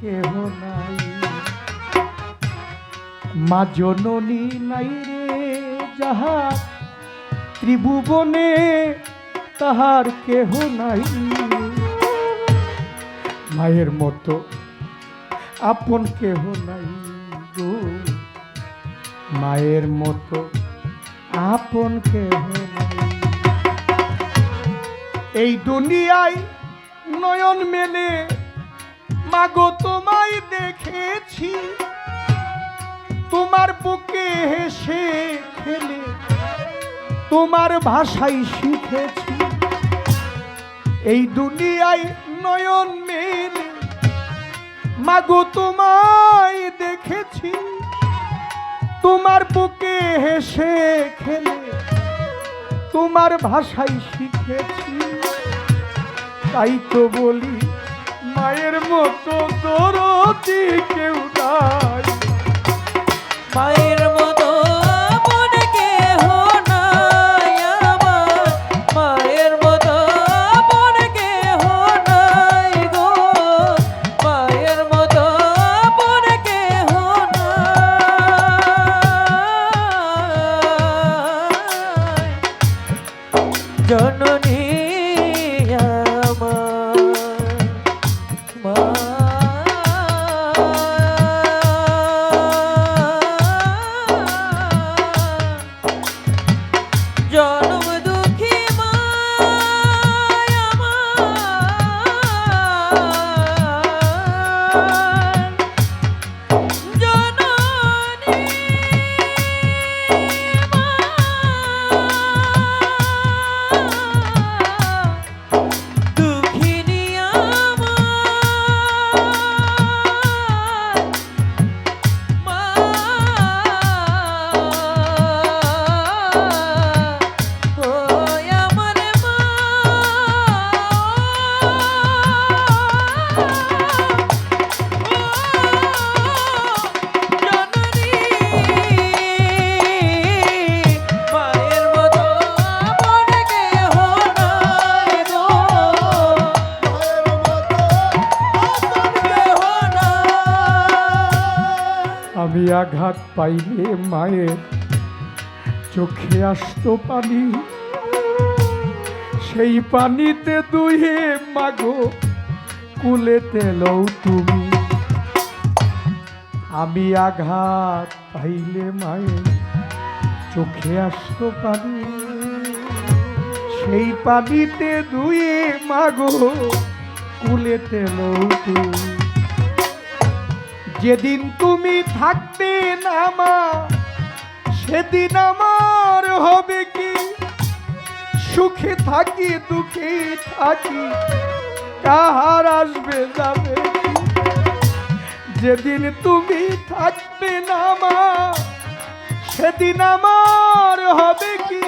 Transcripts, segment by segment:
কেহ নাই। মা জননী নাই রে যাহার ত্রিভুবনে, তাহার কেহ নাই। মায়ের মতো আপন কেহ নাই গো। মায়ের মতো আপন কেহ নাই। এই দুনিয়ায় নয়ন মেলে মাগো, তোমায় দেখেছি। তোমার বুকে হেসে খেলে, তোমার ভাষাই শিখেছি। এই দুনিয়ায় নয়ন মেলে, মাগো, তোমায় দেখেছি। তোমার বুকে হেসে খেলে, তোমার ভাষাই শিখেছি। তাই তো বলি মায়ের মতো দরদি কেউ নাই। মায়ের মতো আপন আমি আঘাত পাইলে মায়ের চোখে আসতো পানি। সেই পানিতে দুহে, মাগো, কুলে তেলও তুমি। আমি আঘাত পাইলে মায়ের চোখে আসতো পানি। সেই পানিতে ধুয়ে মাগো, কুলে তেলও তুমি। যেদিন তুমি থাকবে না মা, সেদিন আমার হবে কি? সুখে থাকি, দুঃখে থাকি, কাহার আসবে, যাবে যেদিন তুমি থাকবে না মা, সেদিন আমার হবে কি?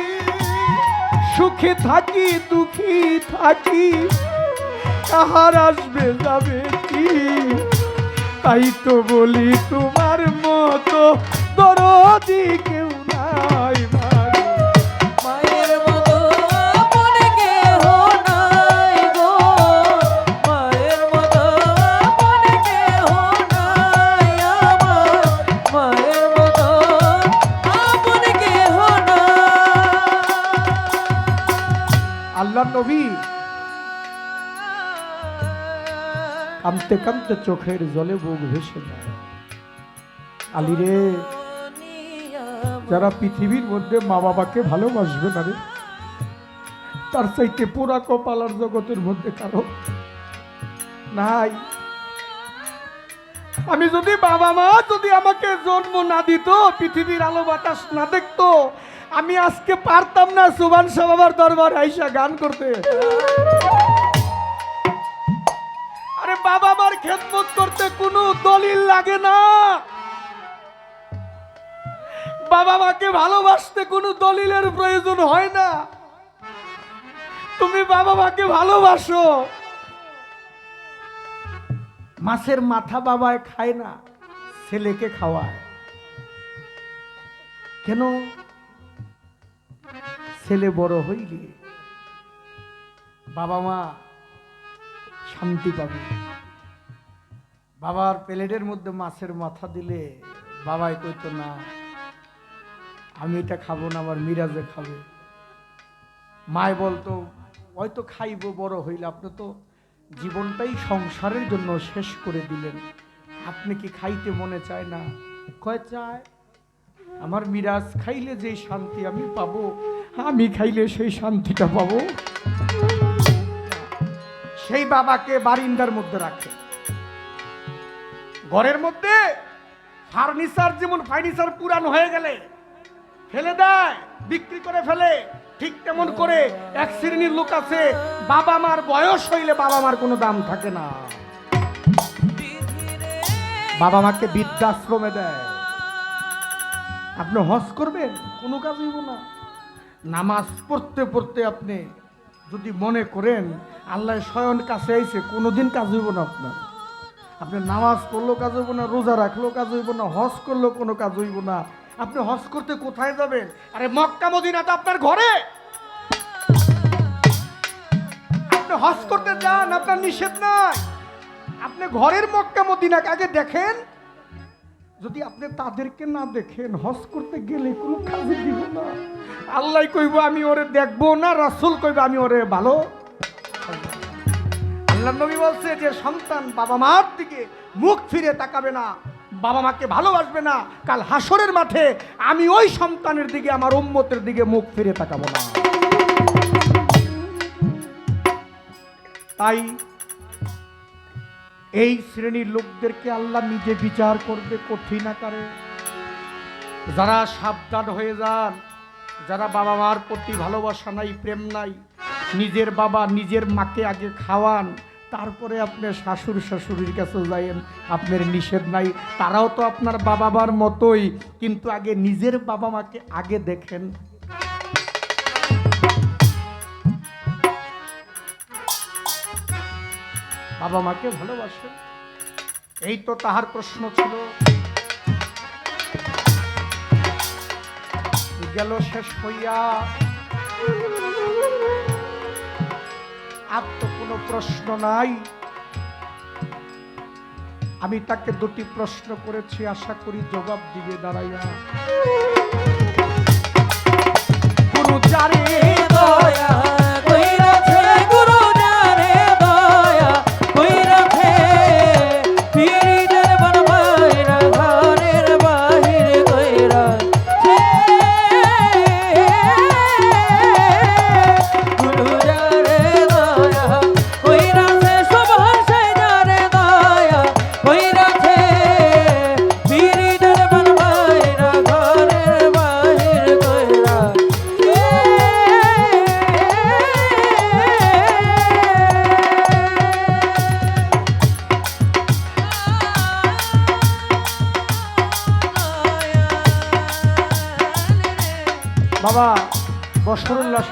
সুখে থাকি, দুঃখী থাকি, কাহার আসবে, যাবে কি? তাই তো বলি তোমার মতো দরদি কেউ নাই ভাই মায়ের নাই কামতে কামতে চোখের জলে বুক ভেসে যায়। আলী রে যারা পৃথিবীর মধ্যে মা বাবাকে ভালোবাসবে না রে, তার চাইতে পুরা কপালার জগতের মধ্যে কারও নাই। আমি যদি বাবা মা যদি আমাকে জন্ম না দিত, পৃথিবীর আলো বাতাস না দেখতো, আমি আজকে পারতাম না সুবান শাহ বাবার দরবার আইসা গান করতে। খেদমত করতে কোনো দলিল লাগে না। বাবা মাকে ভালোবাসতে কোনো দলিলের প্রয়োজন হয় না। তুমি বাবা মাকে ভালোবাসো। মাছের মাথা বাবায় খায় না, ছেলেকে খাওয়ায়। কেন? ছেলে বড় হইলে বাবা মা শান্তি পাবে। বাবার প্লেটের মধ্যে মাছের মাথা দিলে বাবাই কইতো, না, আমি এটা খাব না, আমার মিরাজে খাবে। মায় বলতো, হয়তো খাইবো, বড় হইলে। আপনি তো জীবনটাই সংসারের জন্য শেষ করে দিলেন। আপনি কি খাইতে মনে চায় না? কয়, চায়। আমার মিরাজ খাইলে যে শান্তি আমি পাবো, আমি খাইলে সেই শান্তিটা পাবো। সেই বাবাকে বারিন্দার মধ্যে রাখে। ঘরের মধ্যে ফার্নিচার যেমন ফার্নিচার পুরান হয়ে গেলে ফেলে দেয়, বিক্রি করে ফেলে, ঠিক তেমন করে এক শ্রেণির লোক আছে, বাবা মার বয়স হইলে বাবা মার কোনো দাম থাকে না। বাবা মাকে বৃদ্ধাশ্রমে দেয়। আপনি হজ করবেন, কোনো কাজ হইব না। নামাজ পড়তে পড়তে আপনি যদি মনে করেন, আল্লাহ স্বয়ন কাছে আইছে, কোনোদিন কাজ হইব না আপনার। আপনি নামাজ পড়লেও কাজ হইব না, রোজা রাখলেও কাজ হইব না, হজ করলেও কোনো কাজ হইব না। আপনি হজ করতে কোথায় যাবেন? আরে মক্কা মদিনা তো আপনার ঘরে। আপনি হজ করতে যান, আপনার নিষেধ নাই। আপনি ঘরের মক্কা মদিনাকে আগে দেখেন। যদি আপনি তাদেরকে না দেখেন, হজ করতে গেলে কোনো কাজে দিব না। আল্লাহ কইব, আমি ওরে দেখব না, রাসুল কইব, আমি ওরে ভালো। আল্লাহ নবী বলছে যে সন্তান বাবা মার দিকে মুখ ফিরে তাকাবে না, বাবা মাকে ভালোবাসবে না, কাল হাসরের মাঠে আমি ওই সন্তানের দিকে, আমার উম্মতের দিকে মুখ ফিরে তাকাবো না। তাই এই শ্রেণির লোকদেরকে আল্লাহ নিজে বিচার করবে, কঠিন আকারে। যারা সাবধান হয়ে যান, যারা বাবা মার প্রতি ভালোবাসা নাই, প্রেম নাই, নিজের বাবা নিজের মাকে আগে খাওয়ান তারপরে আপনি শাশুড় শাশুড়ির কাছে যাইয়েন, আপনার নিষেধ নাই। তারাও তো আপনার বাবা মার মতোই, কিন্তু আগে নিজের বাবা মাকে আগে দেখেন। বাবা মাকে ভালোবাসেন। এই তো তাহার প্রশ্ন ছিল। গেল শেষ হইয়া। আর তো কোনো প্রশ্ন নাই। আমি তাকে দুটি প্রশ্ন করেছি, আশা করি জবাব দিবে দাঁড়াইয়া। গুরু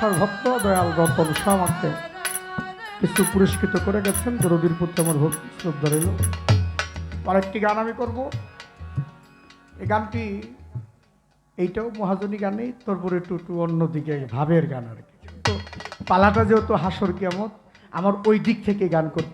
বসরুল্লাহ ভক্ত দয়াল রতন আমাকে কিছু পুরস্কৃত করে গেছেন দরদির প্রতি আমার ভক্তি শ্রদ্ধা রইল। আরেকটি গান আমি করব। এই গানটি, এইটাও মহাজনী গানেই, তারপরে একটু অন্যদিকে ভাবের গান আর কি। তো পালাটা যেহেতু হাসর কেমন আমার ওই দিক থেকে গান করতে